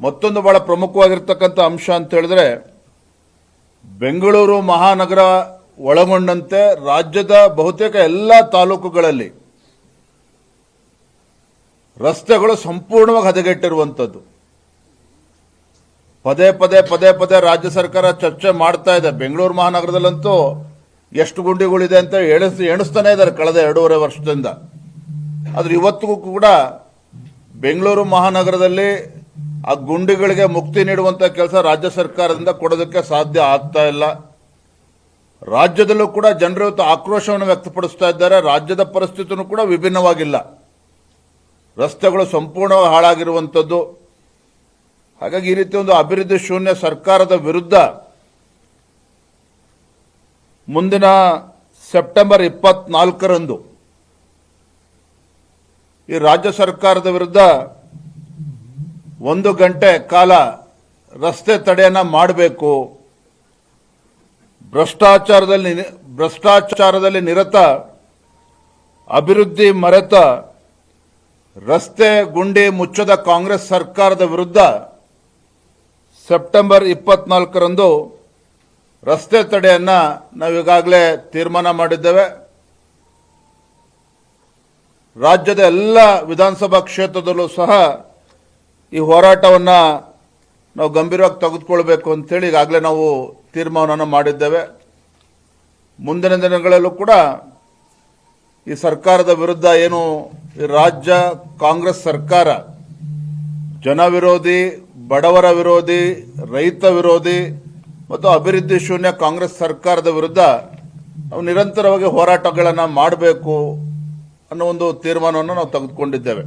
ಮತ್ತೊಂದು ಬಹಳ ಪ್ರಮುಖವಾಗಿರ್ತಕ್ಕಂಥ ಅಂಶ ಅಂತ ಹೇಳಿದ್ರೆ, ಬೆಂಗಳೂರು ಮಹಾನಗರ ಒಳಗೊಂಡಂತೆ ರಾಜ್ಯದ ಬಹುತೇಕ ಎಲ್ಲ ತಾಲೂಕುಗಳಲ್ಲಿ ರಸ್ತೆಗಳು ಸಂಪೂರ್ಣವಾಗಿ ಹದಗೆಟ್ಟಿರುವಂಥದ್ದು. ಪದೇ ಪದೇ ಪದೇ ಪದೇ ರಾಜ್ಯ ಸರ್ಕಾರ ಚರ್ಚೆ ಮಾಡ್ತಾ ಇದೆ. ಬೆಂಗಳೂರು ಮಹಾನಗರದಲ್ಲಂತೂ ಎಷ್ಟು ಗುಂಡಿಗಳಿದೆ ಅಂತ ಎಣಿಸ್ ಎಣಿಸ್ತಾನೆ ಇದ್ದಾರೆ ಕಳೆದ ಎರಡೂವರೆ ವರ್ಷದಿಂದ. ಆದ್ರೆ ಇವತ್ತಿಗೂ ಕೂಡ ಬೆಂಗಳೂರು ಮಹಾನಗರದಲ್ಲಿ ಆ ಗುಂಡಿಗಳಿಗೆ ಮುಕ್ತಿ ನೀಡುವಂತ ಕೆಲಸ ರಾಜ್ಯ ಸರ್ಕಾರದಿಂದ ಕೊಡೋದಕ್ಕೆ ಸಾಧ್ಯ ಆಗ್ತಾ ಇಲ್ಲ. ರಾಜ್ಯದಲ್ಲೂ ಕೂಡ ಜನರು ಆಕ್ರೋಶವನ್ನು ವ್ಯಕ್ತಪಡಿಸ್ತಾ ಇದ್ದಾರೆ. ರಾಜ್ಯದ ಪರಿಸ್ಥಿತಿನೂ ಕೂಡ ವಿಭಿನ್ನವಾಗಿಲ್ಲ. ರಸ್ತೆಗಳು ಸಂಪೂರ್ಣವಾಗಿ ಹಾಳಾಗಿರುವಂಥದ್ದು ಹಾಗಾಗಿ ಈ ರೀತಿ ಒಂದು ಅಭಿವೃದ್ಧಿ ಶೂನ್ಯ ಸರ್ಕಾರದ ವಿರುದ್ಧ ಮುಂದಿನ ಸೆಪ್ಟೆಂಬರ್ ಇಪ್ಪತ್ನಾಲ್ಕರಂದು ಈ ರಾಜ್ಯ ಸರ್ಕಾರದ ವಿರುದ್ಧ ಒಂದು ಗಂಟೆ ಕಾಲ ರಸ್ತೆ ತಡೆಯನ್ನ ಮಾಡಬೇಕು. ಭ್ರಷ್ಟಾಚಾರದಲ್ಲಿ ಭ್ರಷ್ಟಾಚಾರದಲ್ಲಿ ನಿರತ, ಅಭಿವೃದ್ಧಿ ಮರೆತ, ರಸ್ತೆ ಗುಂಡಿ ಮುಚ್ಚದ ಕಾಂಗ್ರೆಸ್ ಸರ್ಕಾರದ ವಿರುದ್ಧ ಸೆಪ್ಟೆಂಬರ್ ಇಪ್ಪತ್ನಾಲ್ಕರಂದು ರಸ್ತೆ ತಡೆಯನ್ನು ನಾವೀಗಾಗಲೇ ತೀರ್ಮಾನ ಮಾಡಿದ್ದೇವೆ. ರಾಜ್ಯದ ಎಲ್ಲ ವಿಧಾನಸಭಾ ಕ್ಷೇತ್ರದಲ್ಲೂ ಸಹ ಈ ಹೋರಾಟವನ್ನು ನಾವು ಗಂಭೀರವಾಗಿ ತೆಗೆದುಕೊಳ್ಬೇಕು ಅಂತೇಳಿ ಈಗಾಗಲೇ ನಾವು ತೀರ್ಮಾನವನ್ನು ಮಾಡಿದ್ದೇವೆ. ಮುಂದಿನ ದಿನಗಳಲ್ಲೂ ಕೂಡ ಈ ಸರ್ಕಾರದ ವಿರುದ್ಧ ಏನು ರಾಜ್ಯ ಕಾಂಗ್ರೆಸ್ ಸರ್ಕಾರ ಜನ ವಿರೋಧಿ ಬಡವರ ವಿರೋಧಿ, ರೈತ ವಿರೋಧಿ ಮತ್ತು ಅಭಿವೃದ್ಧಿ ಶೂನ್ಯ ಕಾಂಗ್ರೆಸ್ ಸರ್ಕಾರದ ವಿರುದ್ಧ ನಾವು ನಿರಂತರವಾಗಿ ಹೋರಾಟಗಳನ್ನು ಮಾಡಬೇಕು ಅನ್ನೋ ಒಂದು ತೀರ್ಮಾನವನ್ನು ನಾವು ತೆಗೆದುಕೊಂಡಿದ್ದೇವೆ.